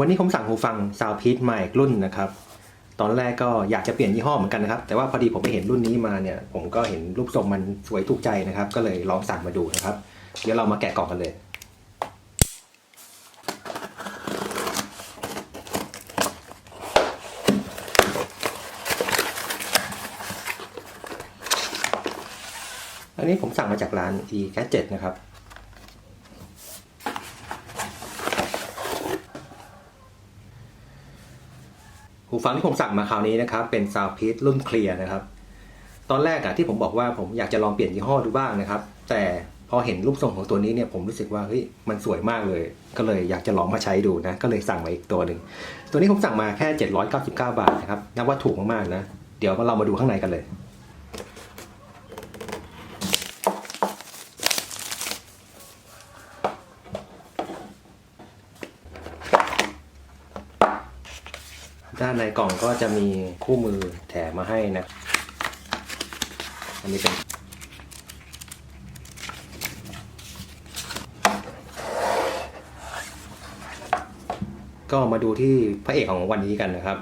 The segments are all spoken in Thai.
วันนี้ผมสั่งหูฟัง Soundpeace มาอีกรุ่นนะครับ ตอนแรกก็อยากจะเปลี่ยนยี่ห้อเหมือนกันนะครับ แต่ว่าพอดีผมไปเห็นรุ่นนี้มาเนี่ย ผมก็เห็นรูปทรงมันสวยถูกใจนะครับ ก็เลยลองสั่งมาดูนะครับ เดี๋ยวเรามาแกะกล่องกันเลยอันนี้ผมสั่งมาจากร้าน e c a t 7นะครับ หูฟังที่ผมสั่งมาคราวนี้นะครับ เป็นซาวพีทรุ่นเคลียร์นะครับ ตอนแรกอะที่ผมบอกว่าผมอยากจะลองเปลี่ยนยี่ห้อดูบ้างนะครับ แต่พอเห็นรูปทรงของตัวนี้เนี่ยผมรู้สึกว่าเฮ้ยมันสวยมากเลย ก็เลยอยากจะลองมาใช้ดูนะ ก็เลยสั่งมาอีกตัวหนึ่งตัวนี้ผมสั่งมาแค่ 799 บาทนะครับนับว่าถูกมากๆนะ เดี๋ยวเรามาดูข้างในกันเลย ด้านในกล่องก็จะมีคู่มือแถมมาให้นะ อันนี้เป็นก็มาดูที่พระเอกของวันนี้กันนะครับ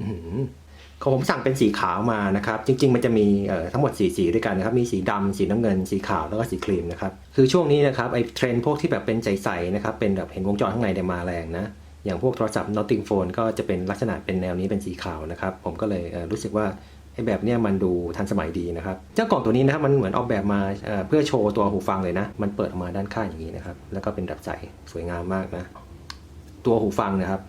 อื้อหือ ของผมสั่งเป็นสีขาวมานะครับ จริง ๆ มันจะมีทั้งหมดสีสีด้วยกันนะครับ มีสีดำสีน้ำเงิน สีขาวแล้วก็สีครีมนะครับ คือช่วงนี้นะครับไอ้เทรนพวกที่แบบเป็นใสๆนะครับ เป็นแบบเห็นวงจรข้างในเนี่ยมาแรงนะ อย่างพวกโทรศัพท์ Notting Phone ก็จะเป็นลักษณะเป็นแนวนี้เป็นสีขาวนะครับ ผมก็เลยเรู้สึกว่าไอ้แบบเนี้ยมันดูทันสมัยดีนะครับ เจ้ากล่องตัวนี้นะครับมันเหมือนออกแบบมาเพื่อโชว์ตัวหูฟังเลยนะ มันเปิดออกมาด้านข้างอย่างนี้นะครับ แล้วก็เป็นแบบใสสวยงามมากนะ ตัวหูฟังนะครับ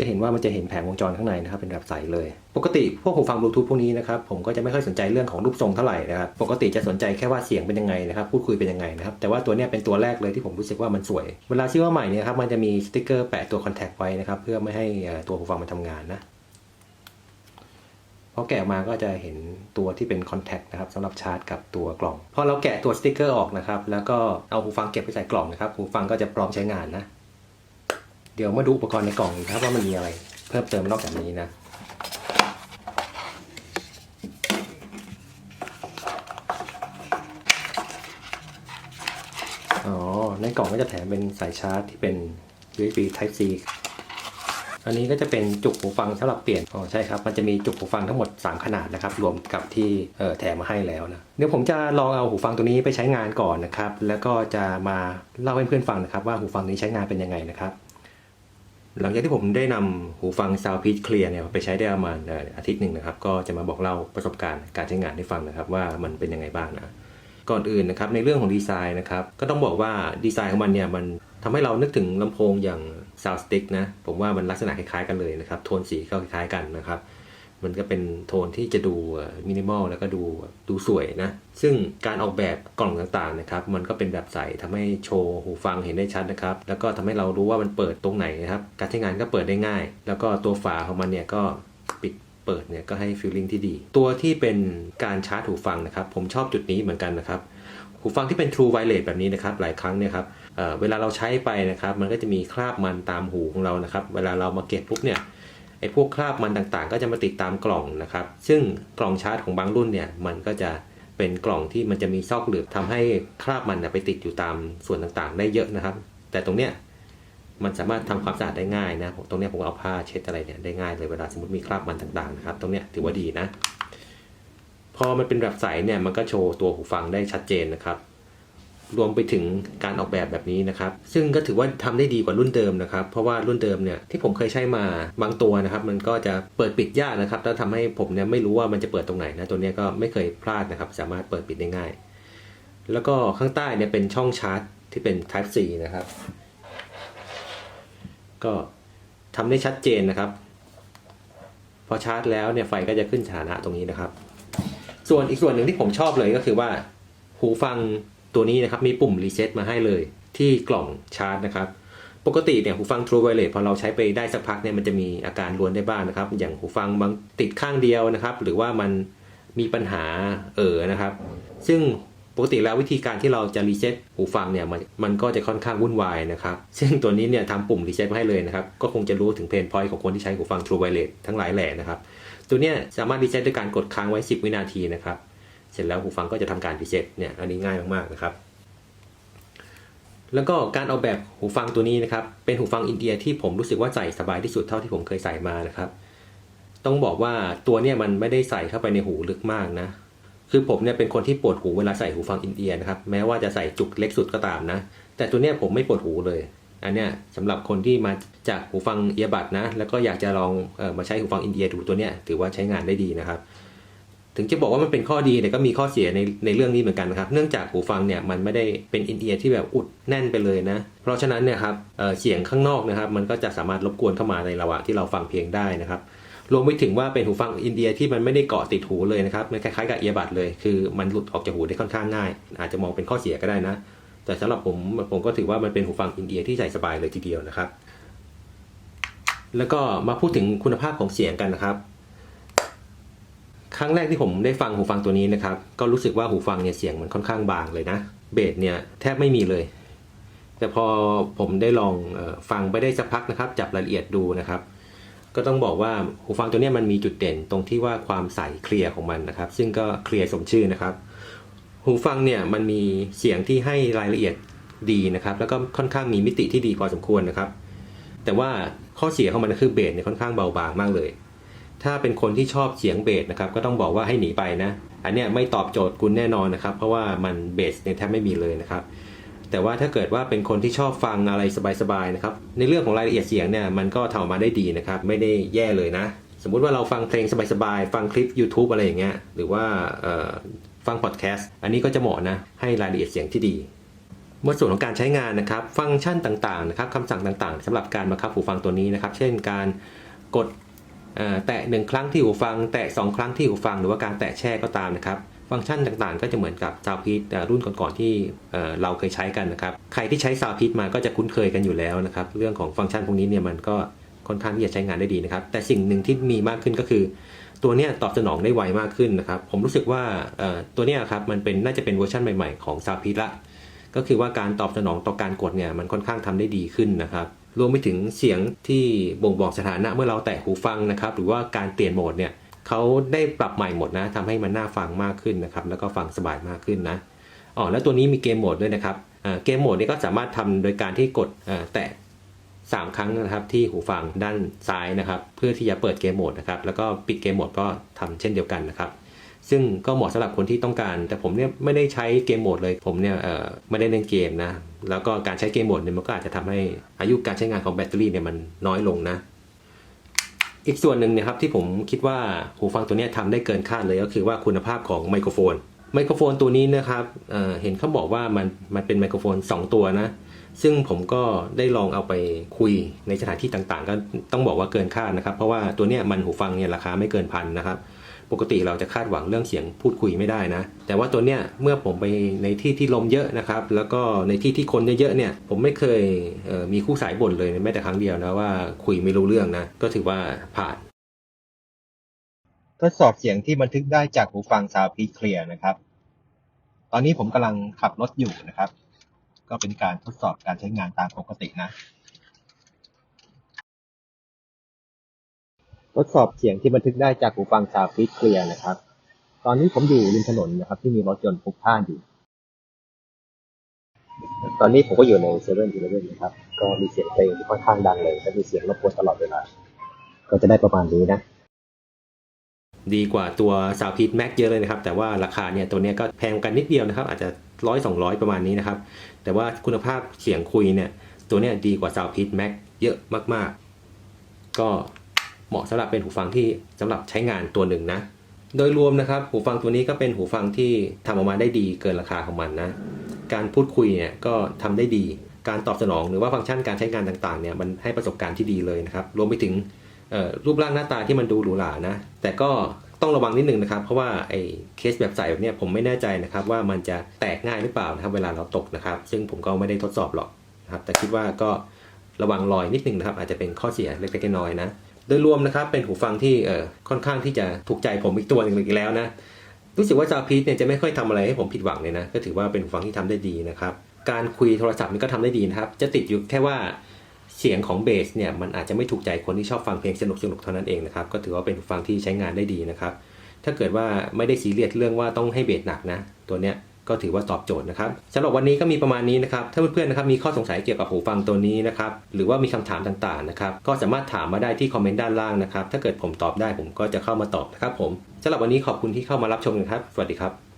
จะเห็นว่ามันจะเห็นแผงวงจรข้างในนะครับเป็นแบบใสเลย ปกติพวกหูฟังบลูทูธพวกนี้นะครับผมก็จะไม่ค่อยสนใจเรื่องของรูปทรงเท่าไหร่นะครับปกติจะสนใจแค่ว่าเสียงเป็นยังไงนะครับพูดคุยเป็นยังไงนะครับแต่ว่าตัวนี้เป็นตัวแรกเลยที่ผมรู้สึกว่ามันสวย เวลาซื้อมาใหม่เนี่ยครับมันจะมีสติ๊กเกอร์แปะตัวคอนแทคไว้นะครับเพื่อไม่ให้ตัวหูฟังมันทำงานนะพอแกะมาก็จะเห็นตัวที่เป็นคอนแทคนะครับสำหรับชาร์จกับตัวกล่องพอเราแกะตัวสติ๊กเกอร์ออกนะครับแล้วก็เอาหูฟังเก็บไปใส่กล่องนะครับหูฟังก็จะพร้อมใช้งานนะ เดี๋ยวมาดูอุปกรณ์ในกล่องนะครับว่ามันมีอะไร เพิ่มเติมนอกจากนี้นะ อ๋อ ในกล่องก็จะแถมเป็นสายชาร์จที่เป็น USB Type C อันนี้ก็จะเป็นจุกหูฟังสำหรับเปลี่ยน อ๋อใช่ครับ มันจะมีจุกหูฟังทั้งหมด 3 ขนาดนะครับ รวมกับที่เออแถมมาให้แล้วนะ เดี๋ยวผมจะลองเอาหูฟังตัวนี้ไปใช้งานก่อนนะครับ แล้วก็จะมาเล่าให้เพื่อนฟังนะครับว่าหูฟังนี้ใช้งานเป็นยังไงนะครับ หลังจากที่ผมได้นำหูฟัง Soundpeace Clear เนี่ยไปใช้ได้ประมาณเอ่ออาทิตย์หนึ่งนะครับ ก็จะมาบอกเล่าประสบการณ์การใช้งานให้ฟังนะครับ ว่ามันเป็นยังไงบ้างนะก่อนอื่นนะครับในเรื่องของดีไซน์นะครับ ก็ต้องบอกว่าดีไซน์ของมันเนี่ยมันทำให้เรานึกถึงลำโพงอย่าง Sound Stick นะ ผมว่ามันลักษณะคล้ายๆกันเลยนะครับ โทนสีก็คล้ายๆกันนะครับ มันก็เป็นโทนที่จะดูมินิมอลแล้วก็ดูดูสวยนะ ซึ่งการออกแบบกล่องต่างๆนะครับ มันก็เป็นแบบใสทำให้โชว์หูฟังเห็นได้ชัดนะครับ แล้วก็ทำให้เรารู้ว่ามันเปิดตรงไหนนะครับ การใช้งานก็เปิดได้ง่าย แล้วก็ตัวฝาของมันเนี่ยก็ปิดเปิดเนี่ยก็ให้ฟีลลิ่งที่ดี ตัวที่เป็นการชาร์จหูฟังนะครับ ผมชอบจุดนี้เหมือนกันนะครับหูฟังที่เป็น True Wireless แบบนี้นะครับ หลายครั้งเนี่ยครับเเวลาเราใช้ไปนะครับ มันก็จะมีคราบมันตามหูของเรานะครับ เวลาเรามาเก็บปุ๊บเนี่ย ไอ้พวกคราบมันต่างๆ ก็จะมาติดตามกล่องนะครับ ซึ่งกล่องชาร์จของบางรุ่นเนี่ยมันก็จะเป็นกล่องที่มันจะมีซอกหลืบทำให้คราบมันไปติดอยู่ตามส่วนต่างๆ ได้เยอะนะครับ แต่ตรงเนี้ยมันสามารถทำความสะอาดได้ง่ายนะตรงเนี้ยผมเอาผ้าเช็ดอะไรเนี่ยได้ง่ายเลยเวลาสมมติมีคราบมันต่างๆนะครับ ตรงเนี้ยถือว่าดีนะ พอมันเป็นแบบใสเนี่ยมันก็โชว์ตัวหูฟังได้ชัดเจนนะครับ รวมไปถึงการออกแบบแบบนี้นะครับ ซึ่งก็ถือว่าทำได้ดีกว่ารุ่นเดิมนะครับ เพราะว่ารุ่นเดิมเนี่ยที่ผมเคยใช้มาบางตัวนะครับ มันก็จะเปิดปิดยากนะครับ แล้วทำให้ผมเนี่ยไม่รู้ว่ามันจะเปิดตรงไหนนะ ตัวนี้ก็ไม่เคยพลาดนะครับ สามารถเปิดปิดได้ง่าย แล้วก็ข้างใต้เนี่ยเป็นช่องชาร์จที่เป็น Type C นะครับ ก็ทำได้ชัดเจนนะครับ พอชาร์จแล้วเนี่ยไฟก็จะขึ้นสถานะตรงนี้นะครับ ส่วนอีกส่วนหนึ่งที่ผมชอบเลยก็คือว่า หูฟัง ตัวนี้นะครับมีปุ่มรีเซ็ตมาให้เลยที่กล่องชาร์จนะครับ ปกติเนี่ยหูฟัง True Wireless พอเราใช้ไปได้สักพักเนี่ยมันจะมีอาการรวนได้บ้างนะครับ อย่างหูฟังบางติดข้างเดียวนะครับ หรือว่ามันมีปัญหาเออนะครับ ซึ่งปกติแล้ววิธีการที่เราจะรีเซ็ตหูฟังเนี่ยมันมันก็จะค่อนข้างวุ่นวายนะครับ ซึ่งตัวนี้เนี่ยทำปุ่มรีเซ็ตมาให้เลยนะครับ ก็คงจะรู้ถึงเพนพอยต์ของคนที่ใช้หูฟัง True Wireless ทั้งหลายแหล่นะครับ ตัวเนี้ยสามารถรีเซ็ตด้วยการกดค้างไว้ 10 วินาทีนะครับ เสร็จแล้วหูฟังก็จะทำการรีเซ็ตเนี่ยอันนี้ง่ายมากๆนะครับ แล้วก็การออกแบบหูฟังตัวนี้นะครับ เป็นหูฟังอินเดียที่ผมรู้สึกว่าใส่สบายที่สุดเท่าที่ผมเคยใส่มานะครับ ต้องบอกว่าตัวเนี่ยมันไม่ได้ใส่เข้าไปในหูลึกมากนะ คือผมเนี่ยเป็นคนที่ปวดหูเวลาใส่หูฟังอินเดียนะครับ แม้ว่าจะใส่จุกเล็กสุดก็ตามนะ แต่ตัวเนี้ยผมไม่ปวดหูเลยอันเนี้ยสำหรับคนที่มาจากหูฟังเอียบัดนะ แล้วก็อยากจะลองเออมาใช้หูฟังอินเดียดูตัวเนี้ยถือว่าใช้งานได้ดีนะครับ ถึงจะบอกว่ามันเป็นข้อดีแต่ก็มีข้อเสียในในเรื่องนี้เหมือนกันนะครับ เนื่องจากหูฟังเนี่ยมันไม่ได้เป็นอินเอียร์ที่แบบอุดแน่นไปเลยนะ เพราะฉะนั้นเนี่ยครับเเสียงข้างนอกนะครับ มันก็จะสามารถรบกวนเข้ามาในระหว่างที่เราฟังเพลงได้นะครับรวมไปถึงว่าเป็นหูฟังอินเดียที่มันไม่ได้เกาะติดหูเลยนะครับมันคล้ายๆกับเอียบัดเลย คือมันหลุดออกจากหูได้ค่อนข้างง่าย อาจจะมองเป็นข้อเสียก็ได้นะ แต่สำหรับผมผมก็ถือว่ามันเป็นหูฟังอินเดียที่ใส่สบายเลยทีเดียวนะครับ แล้วก็มาพูดถึงคุณภาพของเสียงกันนะครับ ครั้งแรกที่ผมได้ฟังหูฟังตัวนี้นะครับ ก็รู้สึกว่าหูฟังเนี่ยเสียงมันค่อนข้างบางเลยนะ เบสเนี่ยแทบไม่มีเลย แต่พอผมได้ลองฟังไปได้สักพักนะครับ จับรายละเอียดดูนะครับ ก็ต้องบอกว่าหูฟังตัวนี้มันมีจุดเด่นตรงที่ว่าความใสเคลียร์ของมันนะครับ ซึ่งก็เคลียร์สมชื่อนะครับ หูฟังเนี่ยมันมีเสียงที่ให้รายละเอียดดีนะครับ แล้วก็ค่อนข้างมีมิติที่ดีพอสมควรนะครับ แต่ว่าข้อเสียของมันคือเบสเนี่ยค่อนข้างเบาบางมากเลย ถ้าเป็นคนที่ชอบเสียงเบสนะครับก็ต้องบอกว่าให้หนีไปนะ อันเนี้ยไม่ตอบโจทย์คุณแน่นอนนะครับ เพราะว่ามันเบสเนี่ยแทบไม่มีเลยนะครับ แต่ว่าถ้าเกิดว่าเป็นคนที่ชอบฟังอะไรสบายๆนะครับ ในเรื่องของรายละเอียดเสียงเนี่ยมันก็ทำออกมาได้ดีนะครับ ไม่ได้แย่เลยนะ สมมุติว่าเราฟังเพลงสบายๆ ฟังคลิป YouTube อะไรอย่างเงี้ย หรือว่าฟังพอดแคสต์ อันนี้ก็จะเหมาะนะ ให้รายละเอียดเสียงที่ดีเมื่อส่วนของการใช้งานนะครับ ฟังก์ชันต่างๆนะครับคำสั่งต่างๆสำหรับการบังคับหูฟังตัวนี้นะครับ เช่นการกด แตะหนึ่งครั้งที่หูฟัง แตะสองครั้งที่หูฟัง หรือว่าการแตะแช่ก็ตามนะครับ ฟังก์ชันต่างๆ ก็จะเหมือนกับซาวพีทรุ่นก่อนๆที่เราเคยใช้กันนะครับ ใครที่ใช้ซาวพีทมาก็จะคุ้นเคยกันอยู่แล้วนะครับ เรื่องของฟังก์ชันพวกนี้เนี่ยมันก็ค่อนข้างที่จะใช้งานได้ดีนะครับ แต่สิ่งหนึ่งที่มีมากขึ้นก็คือ ตัวเนี้ยตอบสนองได้ไวมากขึ้นนะครับ ผมรู้สึกว่าตัวเนี้ยครับมันเป็นน่าจะเป็นเวอร์ชันใหม่ๆของซาวพีทละ ก็คือว่าการตอบสนองต่อการกดเนี่ยมันค่อนข้างทำได้ดีขึ้นนะครับ รวมไปถึงเสียงที่บ่งบอกสถานะเมื่อเราแตะหูฟังนะครับ หรือว่าการเปลี่ยนโหมดเนี่ยเขาได้ปรับใหม่หมดนะทำให้มันน่าฟังมากขึ้นนะครับ แล้วก็ฟังสบายมากขึ้นนะอ๋อแล้วตัวนี้มีเกมโหมดด้วยนะครับเกมโหมดนี้ก็สามารถทำโดยการที่กดแตะ3 ครั้งนะครับที่หูฟังด้านซ้ายนะครับ เพื่อที่จะเปิดเกมโหมดนะครับ แล้วก็ปิดเกมโหมดก็ทำเช่นเดียวกันนะครับ ซึ่งก็เหมาะสำหรับคนที่ต้องการ แต่ผมเนี่ยไม่ได้ใช้เกมโหมดเลย ผมเนี่ยไม่ได้เล่นเกมนะ แล้วก็การใช้เกมโหมดเนี่ยมันก็อาจจะทำให้อายุการใช้งานของแบตเตอรี่เนี่ยมันน้อยลงนะ อีกส่วนหนึ่งเนะครับที่ผมคิดว่าหูฟังตัวนี้ยทำได้เกินคาดเลยก็คือว่าคุณภาพของไมโครโฟน ไมโครโฟนตัวนี้นะครับเเห็นเขาบอกว่ามันมันเป็นไมโครโฟน 2 ตัวนะซึ่งผมก็ได้ลองเอาไปคุยในสถานที่ต่างๆ ก็ต้องบอกว่าเกินคาดนะครับ เพราะว่าตัวเนี้ยมันหูฟังเนี่ยราคาไม่เกินพันนะครับ ปกติเราจะคาดหวังเรื่องเสียงพูดคุยไม่ได้นะ แต่ว่าตัวเนี้ยเมื่อผมไปในที่ที่ลมเยอะนะครับ แล้วก็ในที่ที่คนเยอะๆเนี่ย ผมไม่เคยเมีคู่สายบ่นเลยแม้แต่ครั้งเดียวนะว่าคุยไม่รู้เรื่องนะ ก็ถือว่าผ่าน ทดสอบเสียงที่บันทึกได้จากหูฟัง Soundpeak Clear นะครับ ตอนนี้ผมกำลังขับรถอยู่นะครับ ก็เป็นการทดสอบการใช้งานตามปกตินะ ทดสอบเสียงที่บันทึกได้จากหูฟัง Soundpeak Clear นะครับ ตอนนี้ผมอยู่ริมถนนนะครับ ที่มีรถยนต์พลุกพล่านอยู่ ตอนนี้ผมก็อยู่ในเซเว่นอีเลเว่นนะครับ ก็มีเสียงเพลงที่ค่อนข้างดังเลยและมีเสียงรบกวนตลอดเวลา ก็จะได้ประมาณนี้นะ ดีกว่าตัว s o u n d p e a c Max เยอะเลยนะครับ แต่ว่าราคาเนี่ยตัวเนี้ยก็แพงกันนิดเดียวนะครับ อาจจะร้อยสองร้อยประมาณนี้นะครับ แต่ว่าคุณภาพเสียงคุยเนี่ย ตัวเนี้ยดีกว่า s o u n d p e a c Max เยอะมาก ๆ ก็ เหมาะสำหรับเป็นหูฟังที่สำหรับใช้งานตัวหนึ่งนะ โดยรวมนะครับหูฟังตัวนี้ก็เป็นหูฟังที่ทำออกมาได้ดีเกินราคาของมันนะ การพูดคุยเนี่ยก็ทำได้ดี การตอบสนองหรือว่าฟังก์ชันการใช้งานต่างๆเนี่ยมันให้ประสบการณ์ที่ดีเลยนะครับ รวมไปถึงรูปร่างหน้าตาที่มันดูหรูหรานะ แต่ก็ต้องระวังนิดนึงนะครับ เพราะว่าไอ้เคสแบบใส่แบบเนี้ยผมไม่แน่ใจนะครับ ว่ามันจะแตกง่ายหรือเปล่านะครับ เวลาเราตกนะครับ ซึ่งผมก็ไม่ได้ทดสอบหรอกนะครับ แต่คิดว่าก็ระวังรอยนิดนึงนะครับ อาจจะเป็นข้อเสียเล็กๆน้อยๆนะ โดยรวมนะครับเป็นหูฟังที่เอ่อค่อนข้างที่จะถูกใจผมอีกตัวหนึ่งอีกแล้วนะรู้สึกว่าจาพีทเนี่ยจะไม่ค่อยทำอะไรให้ผมผิดหวังเลยนะก็ถือว่าเป็นหูฟังที่ทำได้ดีนะครับการคุยโทรศัพท์นี่ก็ทำได้ดีนะครับ จะติดอยู่แค่ว่าเสียงของเบสเนี่ยมันอาจจะไม่ถูกใจคนที่ชอบฟังเพลงสนุกสนุกๆเท่านั้นเองนะครับก็ถือว่าเป็นหูฟังที่ใช้งานได้ดีนะครับถ้าเกิดว่าไม่ได้ซีเรียสเรื่องว่าต้องให้เบสหนักนะ ตัวเนี้ย ก็ถือว่าตอบโจทย์นะครับสำหรับวันนี้ก็มีประมาณนี้นะครับ ถ้าเพื่อนๆนะครับมีข้อสงสัยเกี่ยวกับหูฟังตัวนี้นะครับ หรือว่ามีคำถามต่างๆนะครับ ก็สามารถถามมาได้ที่คอมเมนต์ด้านล่างนะครับ ถ้าเกิดผมตอบได้ผมก็จะเข้ามาตอบนะครับผมสำหรับวันนี้ขอบคุณที่เข้ามารับชมกันครับ สวัสดีครับ